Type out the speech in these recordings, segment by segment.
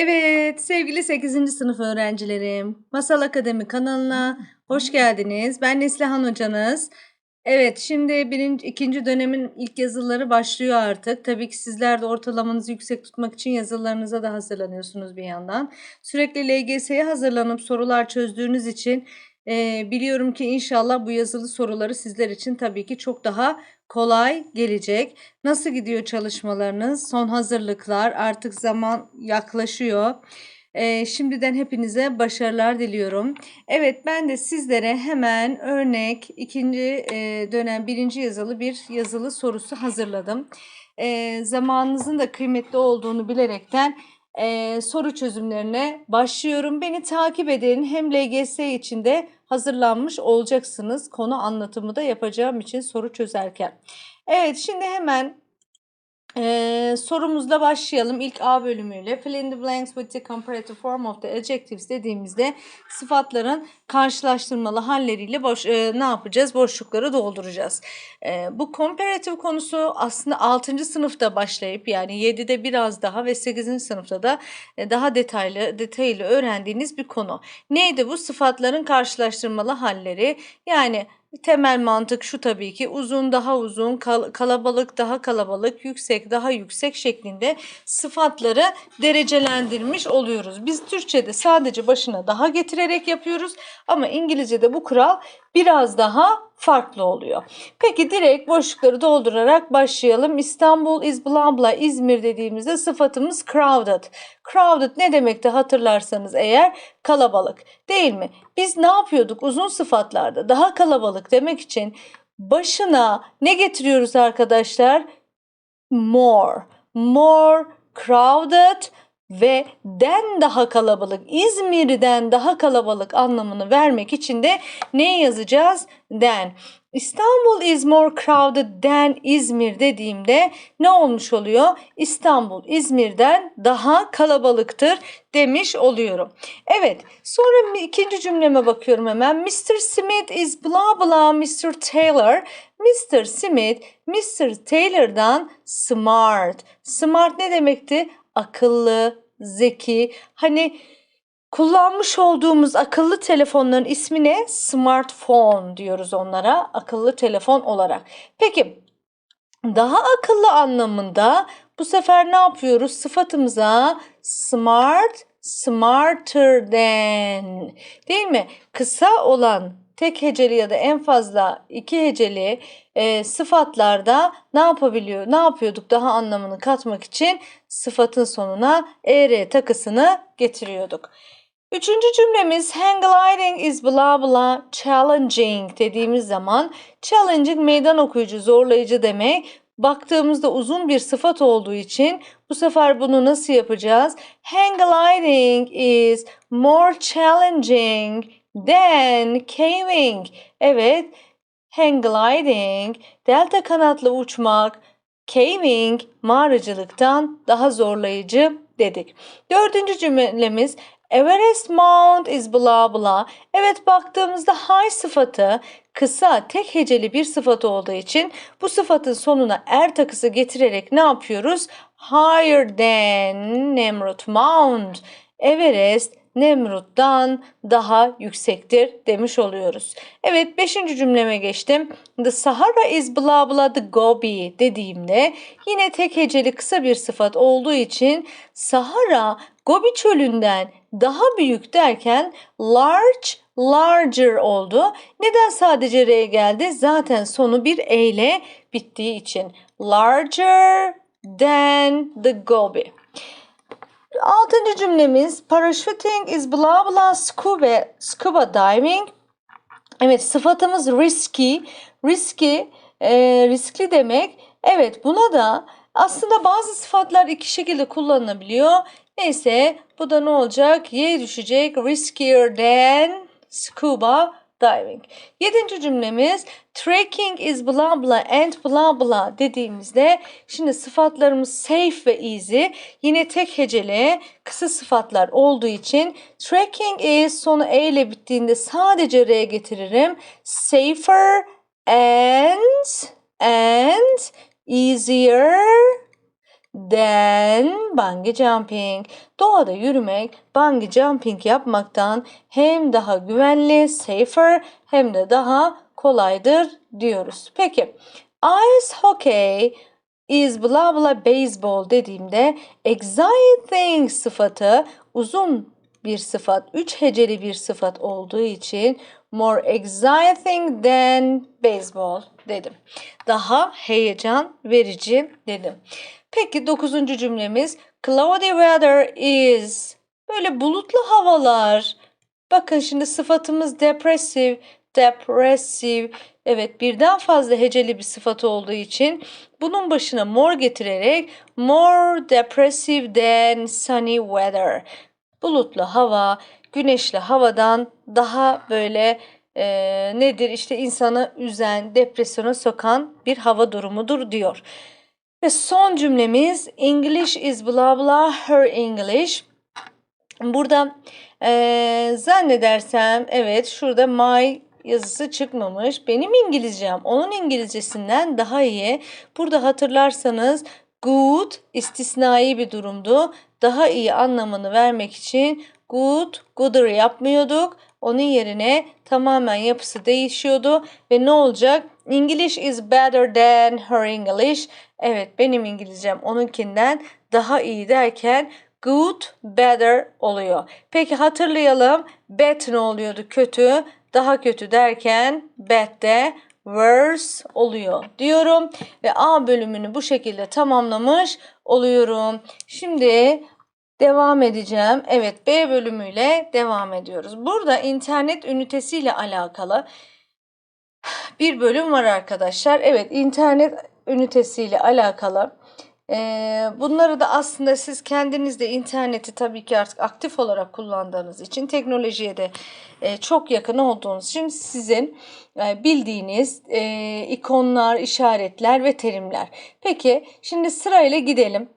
Evet, sevgili 8. sınıf öğrencilerim, Masal Akademi kanalına hoş geldiniz. Ben Neslihan hocanız. Evet, şimdi birinci, ikinci dönemin ilk yazıları başlıyor artık. Tabii ki sizler de ortalamanızı yüksek tutmak için yazılarınıza da hazırlanıyorsunuz bir yandan. Sürekli LGS'ye hazırlanıp sorular çözdüğünüz için e, biliyorum ki inşallah bu yazılı soruları sizler için tabii ki çok daha kolay gelecek. Nasıl gidiyor çalışmalarınız? Son hazırlıklar artık zaman yaklaşıyor. Ee, şimdiden hepinize başarılar diliyorum. Evet ben de sizlere hemen örnek ikinci e, dönem birinci yazılı bir yazılı sorusu hazırladım. E, zamanınızın da kıymetli olduğunu bilerekten e, soru çözümlerine başlıyorum. Beni takip edin. Hem LGS için de hazırlanmış olacaksınız. Konu anlatımı da yapacağım için soru çözerken. Evet şimdi hemen ee, sorumuzla başlayalım. İlk A bölümüyle fill in the blanks with the comparative form of the adjectives dediğimizde sıfatların karşılaştırmalı halleriyle boş, e, ne yapacağız? Boşlukları dolduracağız. E, bu comparative konusu aslında 6. sınıfta başlayıp yani 7'de biraz daha ve 8. sınıfta da e, daha detaylı detaylı öğrendiğiniz bir konu. Neydi bu? Sıfatların karşılaştırmalı halleri. Yani Temel mantık şu tabii ki uzun daha uzun, kal- kalabalık daha kalabalık, yüksek daha yüksek şeklinde sıfatları derecelendirmiş oluyoruz. Biz Türkçe'de sadece başına daha getirerek yapıyoruz ama İngilizce'de bu kural biraz daha farklı oluyor. Peki direkt boşlukları doldurarak başlayalım. İstanbul is blah İzmir dediğimizde sıfatımız crowded. Crowded ne demekti hatırlarsanız eğer kalabalık değil mi? Biz ne yapıyorduk uzun sıfatlarda daha kalabalık demek için başına ne getiriyoruz arkadaşlar? More. More crowded ve den daha kalabalık, İzmir'den daha kalabalık anlamını vermek için de ne yazacağız? Den. İstanbul is more crowded than İzmir dediğimde ne olmuş oluyor? İstanbul İzmir'den daha kalabalıktır demiş oluyorum. Evet sonra ikinci cümleme bakıyorum hemen. Mr. Smith is blah blah Mr. Taylor. Mr. Smith Mr. Taylor'dan smart. Smart ne demekti? Akıllı, zeki. Hani Kullanmış olduğumuz akıllı telefonların ismi ne? Smartphone diyoruz onlara akıllı telefon olarak. Peki daha akıllı anlamında bu sefer ne yapıyoruz? Sıfatımıza smart, smarter than değil mi? Kısa olan tek heceli ya da en fazla iki heceli e, sıfatlarda ne yapabiliyor? Ne yapıyorduk daha anlamını katmak için sıfatın sonuna er takısını getiriyorduk. Üçüncü cümlemiz hang gliding is blah blah challenging dediğimiz zaman challenging meydan okuyucu, zorlayıcı demek. Baktığımızda uzun bir sıfat olduğu için bu sefer bunu nasıl yapacağız? Hang gliding is more challenging than caving. Evet, hang gliding, delta kanatlı uçmak, caving mağaracılıktan daha zorlayıcı dedik. Dördüncü cümlemiz Everest Mount is blah blah. Evet baktığımızda high sıfatı kısa tek heceli bir sıfat olduğu için bu sıfatın sonuna er takısı getirerek ne yapıyoruz? Higher than Nemrut Mount. Everest Nemrut'tan daha yüksektir demiş oluyoruz. Evet beşinci cümleme geçtim. The Sahara is blah blah the Gobi dediğimde yine tek heceli kısa bir sıfat olduğu için Sahara Gobi çölünden daha büyük derken large larger oldu. Neden sadece R geldi? Zaten sonu bir E ile bittiği için. Larger than the Gobi. Altıncı cümlemiz parachuting is blah blah scuba, scuba diving. Evet sıfatımız risky. Risky e, riskli demek. Evet buna da aslında bazı sıfatlar iki şekilde kullanılabiliyor. Neyse bu da ne olacak? Y düşecek. Riskier than scuba diving. Yedinci cümlemiz trekking is blah blah and blah blah dediğimizde şimdi sıfatlarımız safe ve easy yine tek heceli kısa sıfatlar olduğu için trekking is sonu e ile bittiğinde sadece r getiririm. Safer and and easier than bungee jumping. Doğada yürümek bungee jumping yapmaktan hem daha güvenli, safer hem de daha kolaydır diyoruz. Peki ice hockey is blah blah baseball dediğimde exciting sıfatı uzun bir sıfat, üç heceli bir sıfat olduğu için more exciting than baseball dedim. Daha heyecan verici dedim. Peki dokuzuncu cümlemiz cloudy weather is böyle bulutlu havalar. Bakın şimdi sıfatımız depressive, depressive. Evet birden fazla heceli bir sıfat olduğu için bunun başına more getirerek more depressive than sunny weather. Bulutlu hava, güneşli havadan daha böyle e, nedir işte insanı üzen, depresyona sokan bir hava durumudur diyor. Ve son cümlemiz English is blah blah her English. Burada e, zannedersem evet şurada my yazısı çıkmamış. Benim İngilizcem onun İngilizcesinden daha iyi. Burada hatırlarsanız good istisnai bir durumdu. Daha iyi anlamını vermek için good, gooder yapmıyorduk. Onun yerine tamamen yapısı değişiyordu ve ne olacak? English is better than her English. Evet benim İngilizcem onunkinden daha iyi derken good, better oluyor. Peki hatırlayalım. Bad ne oluyordu? Kötü. Daha kötü derken bad de worse oluyor diyorum. Ve A bölümünü bu şekilde tamamlamış oluyorum. Şimdi devam edeceğim. Evet B bölümüyle devam ediyoruz. Burada internet ünitesiyle alakalı bir bölüm var arkadaşlar. Evet internet ünitesiyle alakalı. Ee, bunları da aslında siz kendiniz de interneti tabii ki artık aktif olarak kullandığınız için teknolojiye de e, çok yakın olduğunuz için sizin e, bildiğiniz e, ikonlar, işaretler ve terimler. Peki şimdi sırayla gidelim.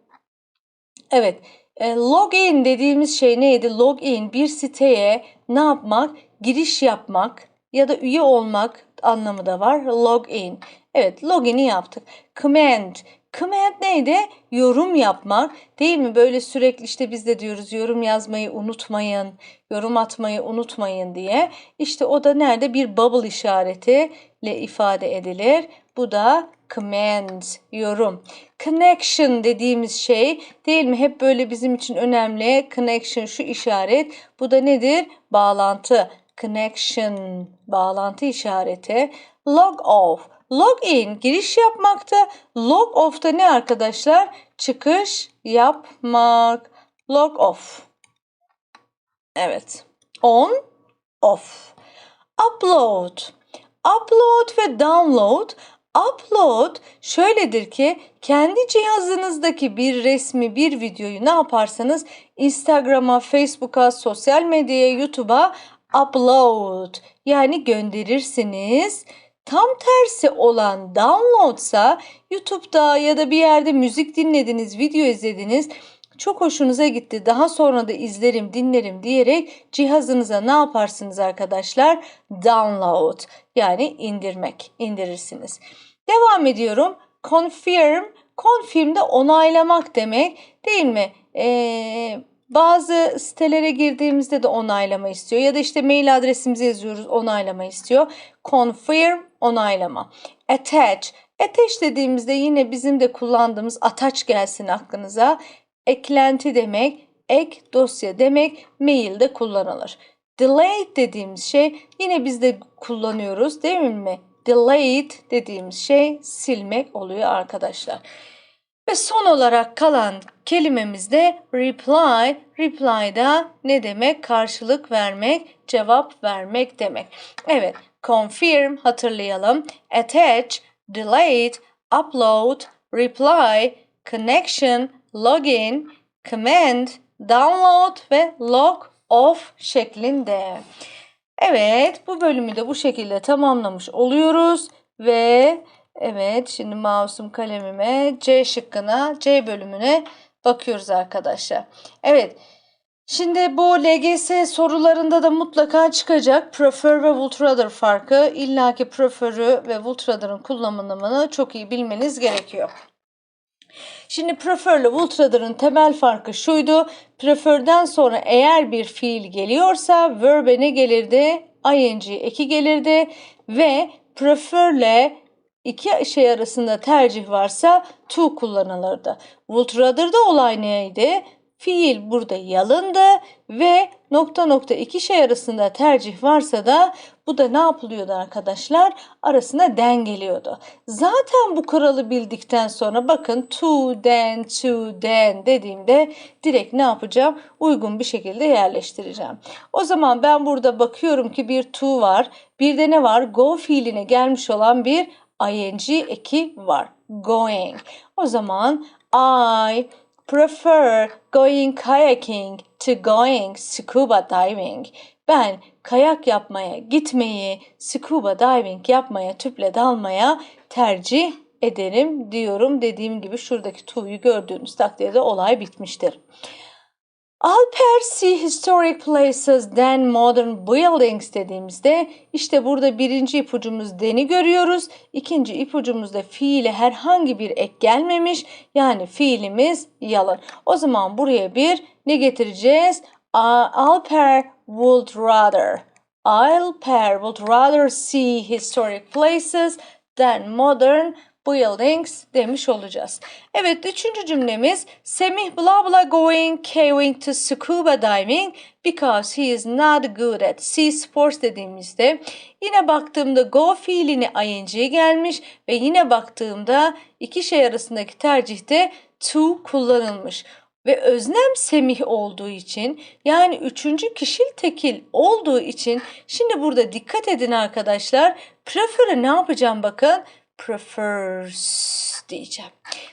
Evet login dediğimiz şey neydi? Login bir siteye ne yapmak? Giriş yapmak ya da üye olmak anlamı da var. Login. Evet login'i yaptık. Command. Command neydi? Yorum yapmak. Değil mi? Böyle sürekli işte biz de diyoruz yorum yazmayı unutmayın, yorum atmayı unutmayın diye. İşte o da nerede? Bir bubble işaretiyle ifade edilir. Bu da command, yorum. Connection dediğimiz şey değil mi? Hep böyle bizim için önemli. Connection şu işaret. Bu da nedir? Bağlantı. Connection, bağlantı işareti. Log off. Log in giriş yapmakta. Log off da ne arkadaşlar? Çıkış yapmak. Log off. Evet. On, off. Upload. Upload ve download. Upload şöyledir ki kendi cihazınızdaki bir resmi, bir videoyu ne yaparsanız Instagram'a, Facebook'a, sosyal medyaya, YouTube'a upload yani gönderirsiniz. Tam tersi olan downloadsa YouTube'da ya da bir yerde müzik dinlediniz, video izlediniz. Çok hoşunuza gitti. Daha sonra da izlerim, dinlerim diyerek cihazınıza ne yaparsınız arkadaşlar? Download yani indirmek, indirirsiniz. Devam ediyorum. Confirm, confirm de onaylamak demek değil mi? Ee, bazı sitelere girdiğimizde de onaylama istiyor ya da işte mail adresimizi yazıyoruz onaylama istiyor. Confirm onaylama. Attach. Attach dediğimizde yine bizim de kullandığımız attach gelsin aklınıza. Eklenti demek, ek dosya demek mailde kullanılır. Delete dediğimiz şey yine biz de kullanıyoruz değil mi? Delete dediğimiz şey silmek oluyor arkadaşlar. Ve son olarak kalan kelimemiz de reply. Reply da ne demek? Karşılık vermek, cevap vermek demek. Evet, confirm hatırlayalım. Attach, delete, upload, reply, connection, login, command, download ve log off şeklinde. Evet, bu bölümü de bu şekilde tamamlamış oluyoruz ve Evet şimdi mouse'um kalemime C şıkkına C bölümüne bakıyoruz arkadaşlar. Evet şimdi bu LGS sorularında da mutlaka çıkacak prefer ve Would farkı. İlla ki prefer'ı ve Would kullanımını çok iyi bilmeniz gerekiyor. Şimdi prefer ile would rather'ın temel farkı şuydu. Prefer'den sonra eğer bir fiil geliyorsa verbe ne gelirdi? ing eki gelirdi ve prefer ile iki şey arasında tercih varsa to kullanılırdı. Would rather'da olay neydi? Fiil burada yalındı ve nokta nokta iki şey arasında tercih varsa da bu da ne yapılıyordu arkadaşlar? Arasına den geliyordu. Zaten bu kuralı bildikten sonra bakın to, then, to, then dediğimde direkt ne yapacağım? Uygun bir şekilde yerleştireceğim. O zaman ben burada bakıyorum ki bir to var. Bir de ne var? Go fiiline gelmiş olan bir ing eki var. Going. O zaman I prefer going kayaking to going scuba diving. Ben kayak yapmaya gitmeyi, scuba diving yapmaya, tüple dalmaya tercih ederim diyorum. Dediğim gibi şuradaki to'yu gördüğünüz takdirde olay bitmiştir. Alper see historic places than modern buildings dediğimizde işte burada birinci ipucumuz deni görüyoruz. İkinci ipucumuzda fiile herhangi bir ek gelmemiş. Yani fiilimiz yalın. O zaman buraya bir ne getireceğiz? Alper would rather. Alper would rather see historic places than modern buildings demiş olacağız. Evet üçüncü cümlemiz Semih blah blah going caving to scuba diving because he is not good at sea sports dediğimizde yine baktığımda go fiilini ing gelmiş ve yine baktığımda iki şey arasındaki tercihte to kullanılmış ve öznem semih olduğu için yani üçüncü kişil tekil olduğu için şimdi burada dikkat edin arkadaşlar prefer'ı ne yapacağım bakın prefers diyeceğim.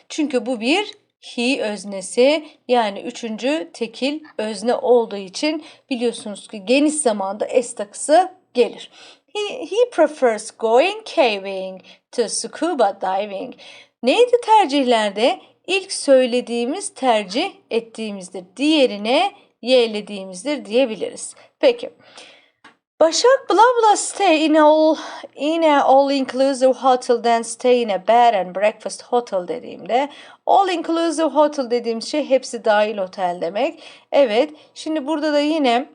Çünkü bu bir he öznesi yani üçüncü tekil özne olduğu için biliyorsunuz ki geniş zamanda s takısı gelir. He, he prefers going caving to scuba diving. Neydi tercihlerde? İlk söylediğimiz tercih ettiğimizdir. Diğerine yeğlediğimizdir diyebiliriz. Peki. Başak blah blah stay in all in a all inclusive hotel then stay in a bed and breakfast hotel dediğimde all inclusive hotel dediğim şey hepsi dahil otel demek. Evet. Şimdi burada da yine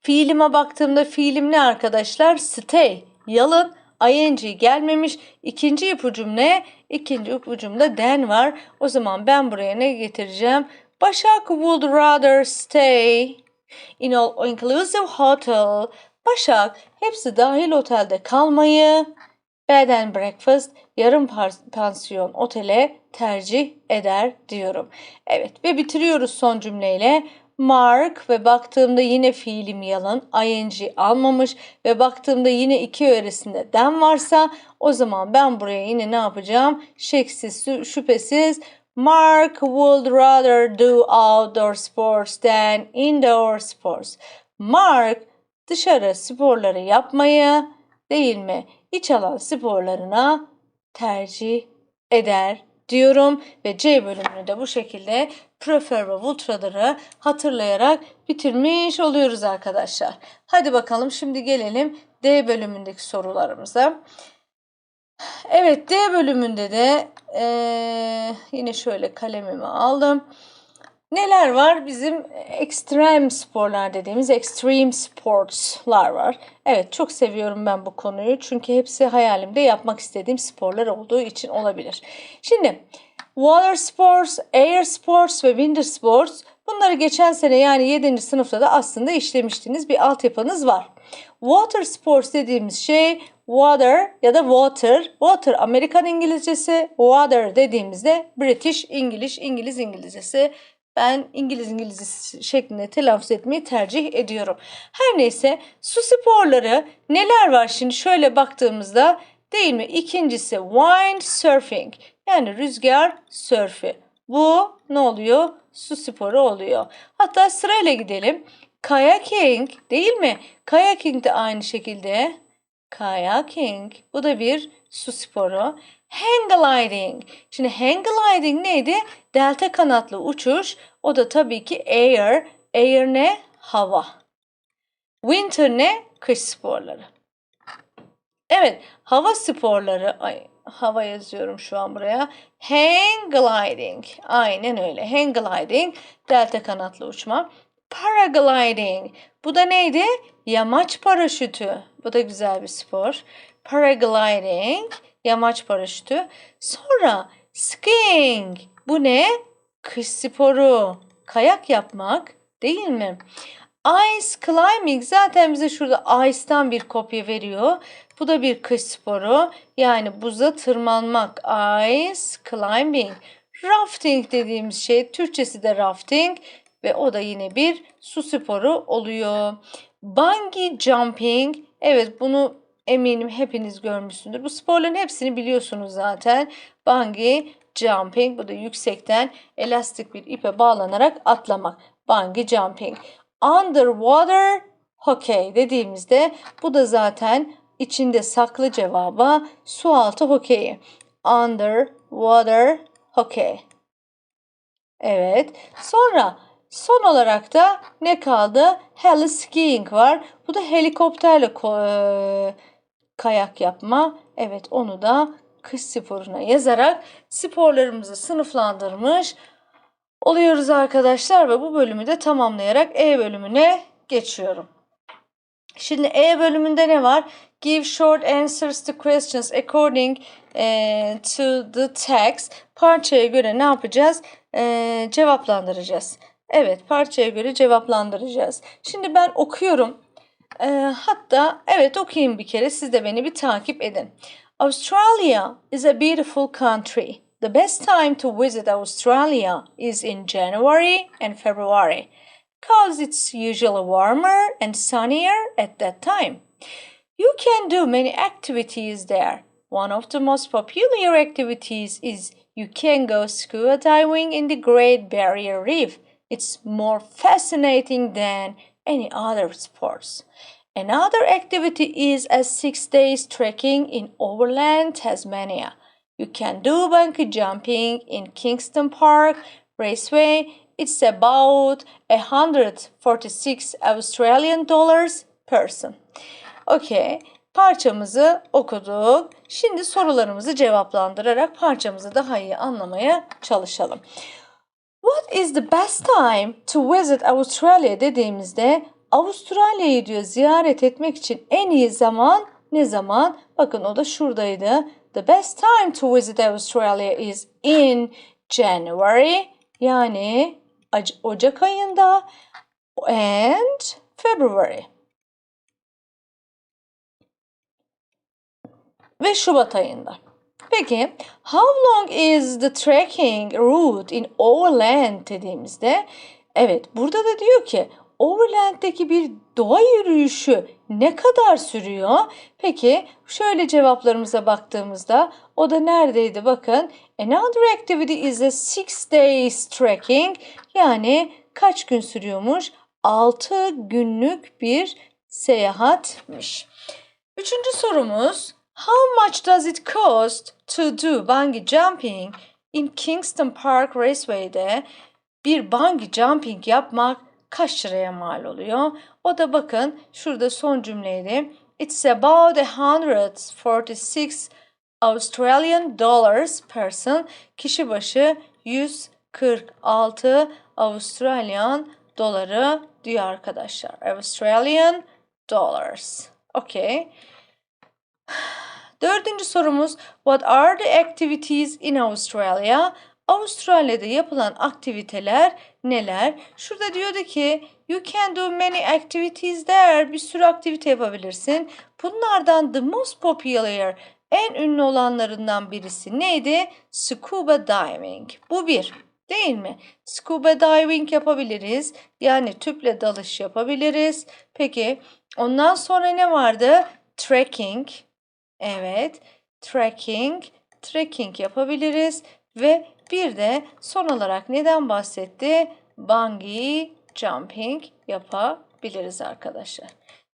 fiilime baktığımda fiilim ne arkadaşlar? Stay. Yalın ing gelmemiş. İkinci ipucum ne? İkinci ipucumda then var. O zaman ben buraya ne getireceğim? Başak would rather stay in all inclusive hotel. Başak hepsi dahil otelde kalmayı bed and breakfast yarım pansiyon otele tercih eder diyorum. Evet ve bitiriyoruz son cümleyle. Mark ve baktığımda yine fiilim yalın ing almamış ve baktığımda yine iki öğresinde den varsa o zaman ben buraya yine ne yapacağım? Şeksiz şüphesiz Mark would rather do outdoor sports than indoor sports. Mark dışarı sporları yapmayı değil mi? İç alan sporlarına tercih eder diyorum ve C bölümünü de bu şekilde prefer ve ultraları hatırlayarak bitirmiş oluyoruz arkadaşlar. Hadi bakalım şimdi gelelim D bölümündeki sorularımıza. Evet D bölümünde de ee, yine şöyle kalemimi aldım. Neler var? Bizim ekstrem sporlar dediğimiz extreme sportslar var. Evet çok seviyorum ben bu konuyu. Çünkü hepsi hayalimde yapmak istediğim sporlar olduğu için olabilir. Şimdi water sports, air sports ve winter sports bunları geçen sene yani 7. sınıfta da aslında işlemiştiniz. Bir altyapınız var. Water sports dediğimiz şey water ya da water. Water Amerikan İngilizcesi, water dediğimizde British İngiliz, İngiliz İngilizcesi. Ben İngiliz İngilizcesi şeklinde telaffuz etmeyi tercih ediyorum. Her neyse su sporları neler var şimdi şöyle baktığımızda değil mi? İkincisi windsurfing yani rüzgar sörfü. Bu ne oluyor? Su sporu oluyor. Hatta sırayla gidelim. Kayaking değil mi? Kayaking de aynı şekilde. Kayaking. Bu da bir su sporu. Hang gliding. Şimdi hang gliding neydi? Delta kanatlı uçuş. O da tabii ki air. Air ne? Hava. Winter ne? Kış sporları. Evet, hava sporları, ay hava yazıyorum şu an buraya. Hang gliding. Aynen öyle. Hang gliding, delta kanatlı uçma. Paragliding. Bu da neydi? Yamaç paraşütü. Bu da güzel bir spor. Paragliding, yamaç paraşütü. Sonra skiing. Bu ne? Kış sporu. Kayak yapmak, değil mi? Ice climbing zaten bize şurada ice'tan bir kopya veriyor. Bu da bir kış sporu. Yani buza tırmanmak. Ice climbing. Rafting dediğimiz şey Türkçesi de rafting ve o da yine bir su sporu oluyor. Bungee jumping. Evet bunu eminim hepiniz görmüşsündür. Bu sporların hepsini biliyorsunuz zaten. Bungee jumping bu da yüksekten elastik bir ipe bağlanarak atlamak. Bungee jumping. Underwater hockey dediğimizde bu da zaten içinde saklı cevaba su altı hokeyi. Underwater hockey. Evet. Sonra son olarak da ne kaldı? Heli skiing var. Bu da helikopterle ko- kayak yapma. Evet onu da kış sporuna yazarak sporlarımızı sınıflandırmış oluyoruz arkadaşlar ve bu bölümü de tamamlayarak E bölümüne geçiyorum. Şimdi E bölümünde ne var? Give short answers to questions according eh, to the text. Parçaya göre ne yapacağız? Eh, cevaplandıracağız. Evet, parçaya göre cevaplandıracağız. Şimdi ben okuyorum. Eh, hatta evet okuyayım bir kere. Siz de beni bir takip edin. Australia is a beautiful country. The best time to visit Australia is in January and February because it's usually warmer and sunnier at that time. You can do many activities there. One of the most popular activities is you can go scuba diving in the Great Barrier Reef. It's more fascinating than any other sports. Another activity is a six days trekking in overland Tasmania. You can do bungee jumping in Kingston Park Raceway. It's about 146 Australian dollars per person. Okay. Parçamızı okuduk. Şimdi sorularımızı cevaplandırarak parçamızı daha iyi anlamaya çalışalım. What is the best time to visit Australia dediğimizde Avustralya'yı diyor ziyaret etmek için en iyi zaman ne zaman? Bakın o da şuradaydı. The best time to visit Australia is in January yani Ocak ayında and February. Ve Şubat ayında. Peki, how long is the trekking route in overland dediğimizde, evet burada da diyor ki overland'deki bir doğa yürüyüşü ne kadar sürüyor? Peki, şöyle cevaplarımıza baktığımızda o da neredeydi bakın. Another activity is a six days trekking. Yani kaç gün sürüyormuş? 6 günlük bir seyahatmiş. Üçüncü sorumuz How much does it cost to do bungee jumping in Kingston Park Raceway'de bir bungee jumping yapmak kaç liraya mal oluyor? O da bakın şurada son cümleydi. It's about 146 Australian dollars person. Kişi başı 146 Avustralyan doları diyor arkadaşlar. Australian dollars. Okay. Dördüncü sorumuz What are the activities in Australia? Avustralya'da yapılan aktiviteler neler? Şurada diyordu ki you can do many activities there. Bir sürü aktivite yapabilirsin. Bunlardan the most popular en ünlü olanlarından birisi neydi? Scuba diving. Bu bir. Değil mi? Scuba diving yapabiliriz. Yani tüple dalış yapabiliriz. Peki ondan sonra ne vardı? Trekking. Evet. Trekking. Trekking yapabiliriz. Ve bir de son olarak neden bahsetti? Bungee jumping yapabiliriz arkadaşlar.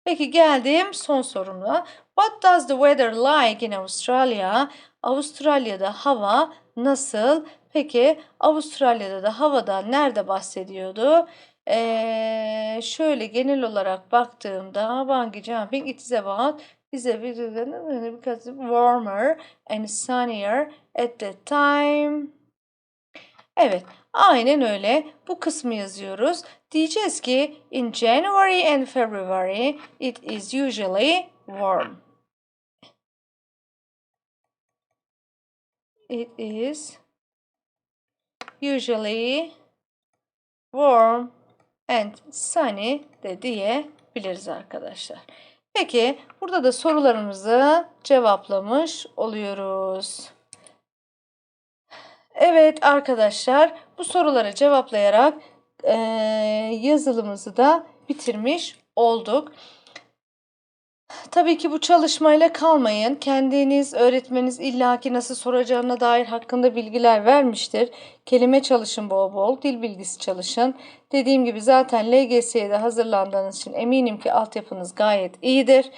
Peki geldim son sorumla. What does the weather like in Australia? Avustralya'da hava nasıl? Peki Avustralya'da da havadan nerede bahsediyordu? Ee, şöyle genel olarak baktığımda bungee jumping it is about a bit because warmer and sunnier at that time. Evet, aynen öyle. Bu kısmı yazıyoruz. Diyeceğiz ki in January and February it is usually warm. It is usually warm and sunny de diyebiliriz arkadaşlar. Peki burada da sorularımızı cevaplamış oluyoruz. Evet arkadaşlar bu soruları cevaplayarak eee, yazılımızı da bitirmiş olduk. Tabii ki bu çalışmayla kalmayın. Kendiniz, öğretmeniniz illaki nasıl soracağına dair hakkında bilgiler vermiştir. Kelime çalışın bol bol, dil bilgisi çalışın. Dediğim gibi zaten LGS'ye de hazırlandığınız için eminim ki altyapınız gayet iyidir.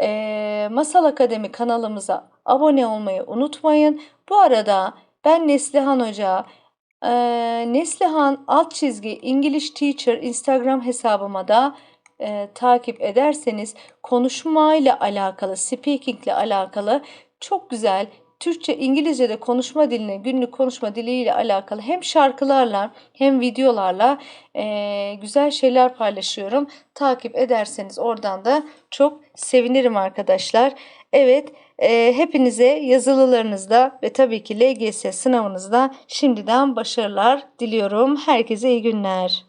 Ee, Masal Akademi kanalımıza abone olmayı unutmayın. Bu arada ben Neslihan Hoca, ee, Neslihan alt çizgi English Teacher Instagram hesabıma da e, takip ederseniz konuşmayla alakalı, speaking ile alakalı çok güzel Türkçe, İngilizce'de konuşma diline, günlük konuşma diliyle alakalı hem şarkılarla hem videolarla e, güzel şeyler paylaşıyorum. Takip ederseniz oradan da çok sevinirim arkadaşlar. Evet, e, hepinize yazılılarınızda ve tabii ki LGS sınavınızda şimdiden başarılar diliyorum. Herkese iyi günler.